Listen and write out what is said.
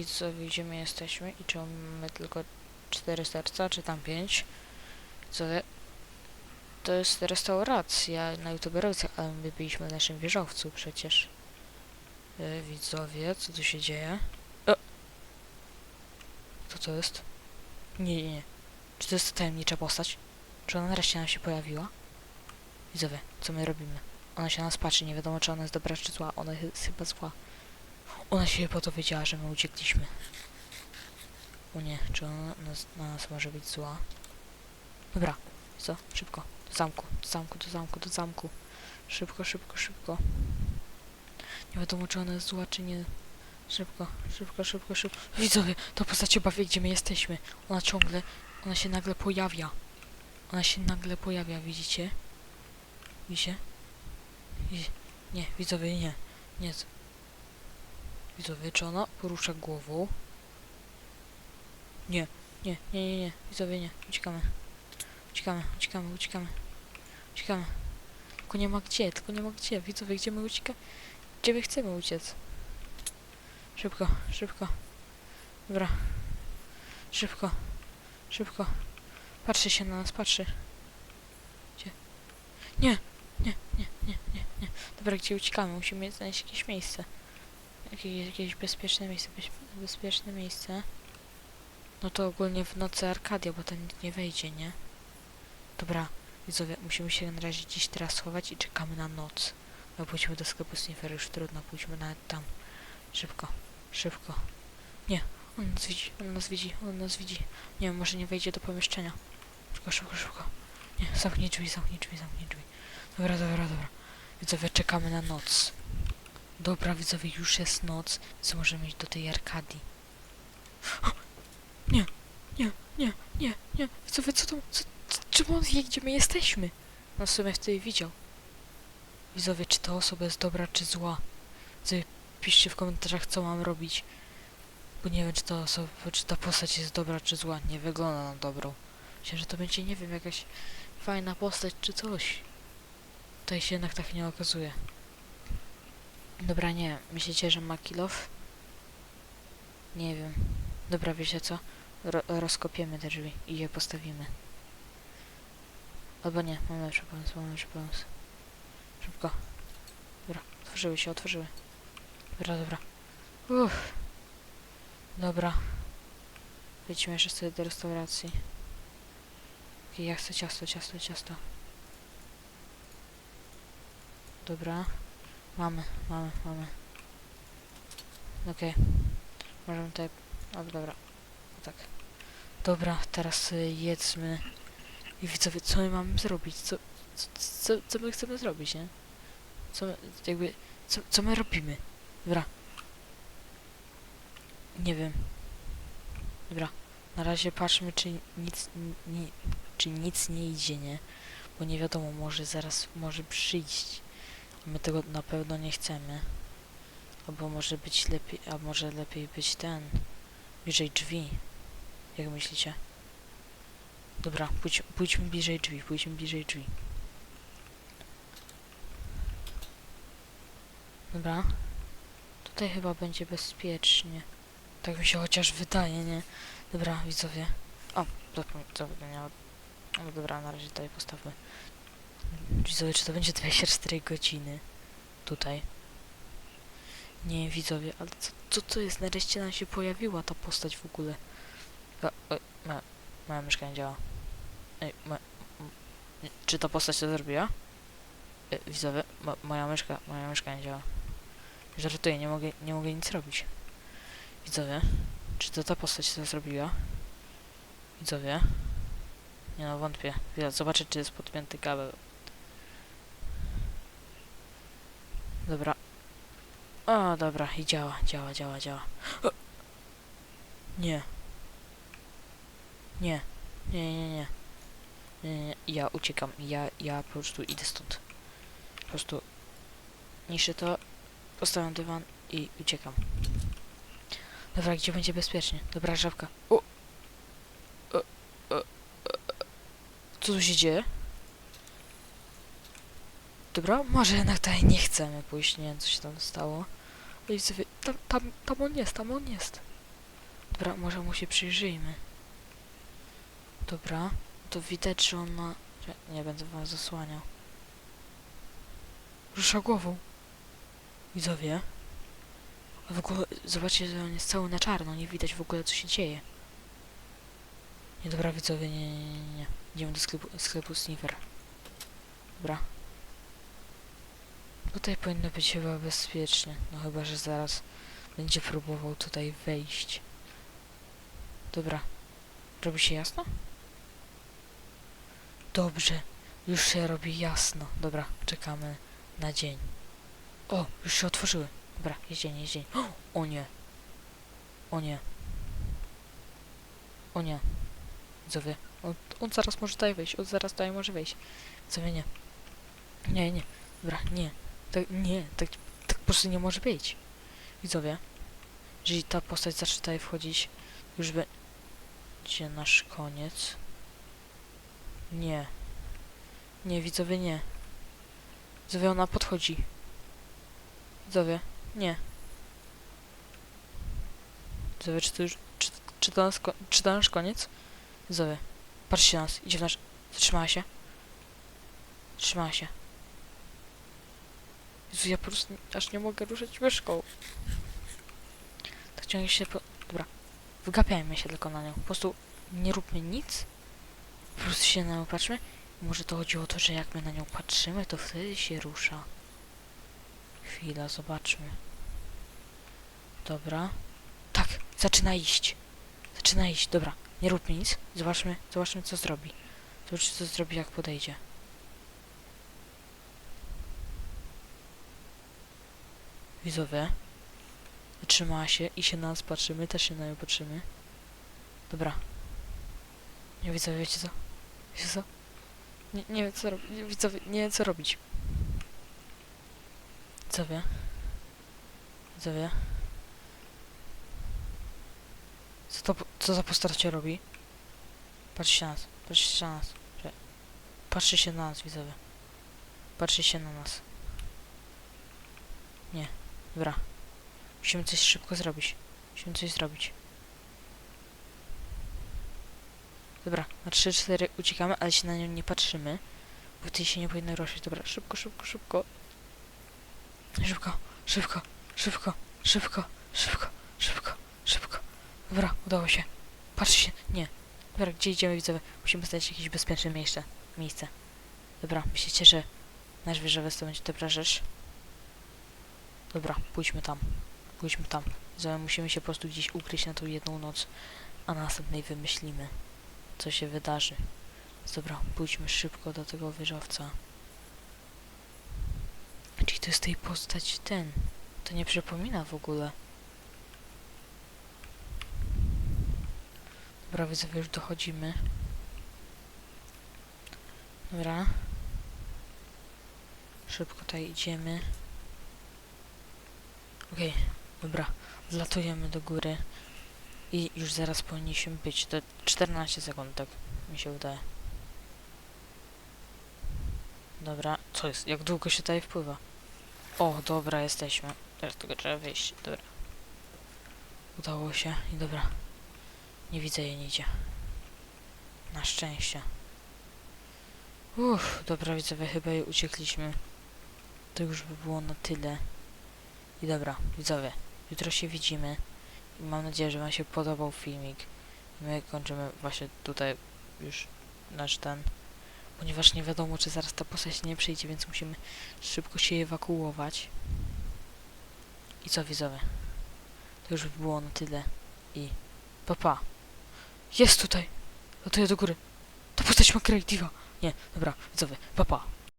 widzowie, gdzie my jesteśmy i czemu mamy tylko cztery serca, czy tam pięć. Co to jest restauracja na youtuberowce, ale my byliśmy w naszym wieżowcu przecież. Yy, widzowie, co tu się dzieje? O! Co to jest? Nie, nie, nie. Czy to jest tajemnicza postać? Czy ona nareszcie nam się pojawiła? Widzowie, co my robimy? Ona się na nas patrzy, nie wiadomo czy ona jest dobra czy zła. Ona jest chyba zła. Ona się po to wiedziała, że my uciekliśmy. O nie, czy ona nas, na nas może być zła? Dobra, co? Szybko. Do zamku, do zamku, do zamku, do zamku. Szybko, szybko, szybko. Nie wiadomo czy ona jest zła czy nie. Szybko, szybko, szybko, szybko. Widzowie, to postać chyba wie gdzie my jesteśmy. Ona ciągle, ona się nagle pojawia. Ona się nagle pojawia, widzicie? Widzicie? Widzi- Nie, widzowie, nie. Nie. Widzowie, czy ona porusza głową? Nie, nie, nie, nie, nie. Widzowie, nie. Uciekamy. Uciekamy, uciekamy, uciekamy. Uciekamy. Tylko nie ma gdzie, tylko nie ma gdzie. Widzowie, gdzie my uciekamy? Gdzie my chcemy uciec? Szybko, szybko. Dobra. Szybko. Szybko. Patrzy się na nas, patrzy. Gdzie? Nie, nie, nie, nie, nie, nie. Dobra, gdzie uciekamy? Musimy znaleźć jakieś miejsce. Jakieś, jakieś bezpieczne miejsce, bezpieczne miejsce. No to ogólnie w nocy Arkadia, bo tam nie wejdzie, nie? Dobra, widzowie, musimy się na razie gdzieś teraz schować i czekamy na noc. No pójdźmy do sklepu Sniffer, już trudno, pójdźmy nawet tam. Szybko, szybko. Nie, on nas widzi, on nas widzi, on nas widzi. Nie może nie wejdzie do pomieszczenia. Szybko, szybko, szybko. Nie, zamknij drzwi, zamknij drzwi, zamknij drzwi. Dobra, dobra, dobra. Widzowie, czekamy na noc. Dobra, widzowie, już jest noc, więc możemy iść do tej Arkadii. Nie, nie, nie, nie, nie. Widzowie, co to, co, co, czemu on wie, gdzie my jesteśmy? No w sumie wtedy widział. Widzowie, czy ta osoba jest dobra, czy zła? Widzowie, piszcie w komentarzach, co mam robić. Bo nie wiem, czy ta osoba, czy ta postać jest dobra, czy zła. Nie wygląda na dobrą. Myślę, że to będzie, nie wiem, jakaś fajna postać, czy coś. Tutaj się jednak tak nie okazuje. Dobra, nie. Myślicie, że ma kilof? Nie wiem. Dobra, wiecie co? Ro rozkopiemy te drzwi i je postawimy. Albo nie, mam lepszy pomysł, mam lepszy pomysł. Szybko. Dobra, otworzyły się, otworzyły. Dobra, dobra. Uff. Dobra. Wejdźmy jeszcze sobie do restauracji. Okej, ja chcę ciasto, ciasto, ciasto. Dobra. Mamy, mamy, mamy. Okej. Możemy tutaj... O, dobra. Tak. Dobra, teraz y, jedzmy. I widzowie, co my mamy zrobić? Co, co, co, co my chcemy zrobić, nie? Co my, jakby... Co, co my robimy? Dobra. Nie wiem. Dobra. Na razie patrzmy, czy nic, ni, czy nic nie idzie, nie? Bo nie wiadomo, może zaraz może przyjść. My tego na pewno nie chcemy. Albo może być lepiej, a może lepiej być ten, bliżej drzwi. Jak myślicie? Dobra, pójdź, pójdźmy bliżej drzwi, pójdźmy bliżej drzwi. Dobra. Tutaj chyba będzie bezpiecznie. Tak mi się chociaż wydaje, nie? Dobra, widzowie. O, zapom- zapomniałem. No dobra, na razie tutaj postawmy. Widzowie, czy to będzie 24 godziny? Tutaj. Nie, widzowie, ale co, co to jest? Nareszcie nam się pojawiła ta postać w ogóle. A, oj, ma, moja myszka nie działa. Ej, ma, nie, czy ta postać to zrobiła? E, widzowie, mo, moja myszka, moja myszka nie działa. Żartuję, nie mogę, nie mogę nic robić. Widzowie, czy to ta postać to zrobiła? Widzowie? Nie no, wątpię. Zobaczę, czy jest podpięty kabel. Dobra. O, dobra, i działa, działa, działa, działa. O! Nie. Nie. Nie, nie, nie. Nie, nie, nie. Ja uciekam. Ja, ja po prostu idę stąd. Po prostu niszczę to, postawiam dywan i uciekam. Dobra, gdzie będzie bezpiecznie? Dobra, żabka. O! O, o, o, Co tu się dzieje? Dobra, może jednak tutaj nie chcemy pójść, nie wiem co się tam stało. Ej, sobie, tam, tam, tam on jest, tam on jest. Dobra, może mu się przyjrzyjmy. Dobra, to widać, że on ma... Nie będę wam zasłaniał. Rusza głową. Widzowie. A w ogóle, zobaczcie, że on jest cały na czarno, nie widać w ogóle, co się dzieje. Nie, dobra, widzowie, nie, nie, nie, nie. Idziemy do sklepu, sklepu Sniffer. Dobra. Tutaj powinno być chyba bezpiecznie. No chyba, że zaraz będzie próbował tutaj wejść. Dobra. Robi się jasno? Dobrze. Już się robi jasno. Dobra, czekamy na dzień. O, już się otworzyły. Dobra, jest dzień, jest dzień. O nie. O nie. O nie. Widzowie, on, on zaraz może tutaj wejść, on zaraz tutaj może wejść. Widzowie, nie. Nie, nie. Dobra, nie. Tak, nie, tak, tak po prostu nie może być. Widzowie, jeżeli ta postać zacznie tutaj wchodzić, już będzie nasz koniec. Nie. Nie, widzowie, nie. Widzowie, ona podchodzi. Widzowie, nie. Widzowie, czy to już... Czy, czy, to, nas, ko- czy to nasz koniec? Widzowie, patrzcie na nas, idzie w nasz... Zatrzymała się. Zatrzymała się. Jezu, ja po prostu aż nie mogę ruszyć myszką. Tak ciągle się po... Dobra. Wygapiajmy się tylko na nią. Po prostu nie róbmy nic. Po prostu się na nią patrzmy. Może to chodzi o to, że jak my na nią patrzymy, to wtedy się rusza. Chwila, zobaczmy. Dobra. Tak, zaczyna iść. Zaczyna iść, dobra. Nie róbmy nic. Zobaczmy, zobaczmy co zrobi. Zobaczmy co zrobi jak podejdzie. Widzowie. Zatrzymała się i się na nas patrzy. My też się na nią patrzymy. Dobra. Nie widzowie, wiecie co? Wiecie co? Nie, nie wiem co robić. Widzowie, nie wiem co robić. Widzowie. Widzowie. Co to, co za postacie robi? Patrzcie na nas. Patrzcie się na nas. Patrzcie się na nas, widzowie. Patrzcie się na nas. Nie. Dobra. Musimy coś szybko zrobić. Musimy coś zrobić. Dobra, na 3-4 uciekamy, ale się na nią nie patrzymy. Bo wtedy się nie powinno ruszyć. Dobra, szybko, szybko, szybko. Szybko, szybko, szybko, szybko, szybko, szybko, szybko. Dobra, udało się. Patrzcie się, nie. Dobra, gdzie idziemy widzowie? Musimy znaleźć jakieś bezpieczne miejsce. miejsce. Dobra, myślicie, że nasz wieżowiec to będzie dobra rzecz? Dobra, pójdźmy tam. Pójdźmy tam. Musimy się po prostu gdzieś ukryć na tą jedną noc, a następnej wymyślimy, co się wydarzy. Dobra, pójdźmy szybko do tego wieżowca. Czyli to jest tej postać ten. To nie przypomina w ogóle. Dobra, widzowie, już dochodzimy. Dobra. Szybko tutaj idziemy. Okej, dobra. Zlatujemy do góry. I już zaraz powinniśmy być. To 14 sekund, tak mi się wydaje. Dobra, co jest? Jak długo się tutaj wpływa? O, dobra, jesteśmy. Teraz tylko trzeba wyjść. Dobra. Udało się i dobra. Nie widzę jej nigdzie. Na szczęście. Uff, dobra widzowie, chyba jej uciekliśmy. To już by było na tyle. I dobra, widzowie, jutro się widzimy. I mam nadzieję, że wam się podobał filmik. My kończymy właśnie tutaj już nasz ten. Ponieważ nie wiadomo, czy zaraz ta postać nie przyjdzie, więc musimy szybko się ewakuować. I co widzowie? To już by było na tyle. I papa. Jest tutaj! Latuję do góry. Ta postać ma creative'a. Nie, dobra, widzowie, papa.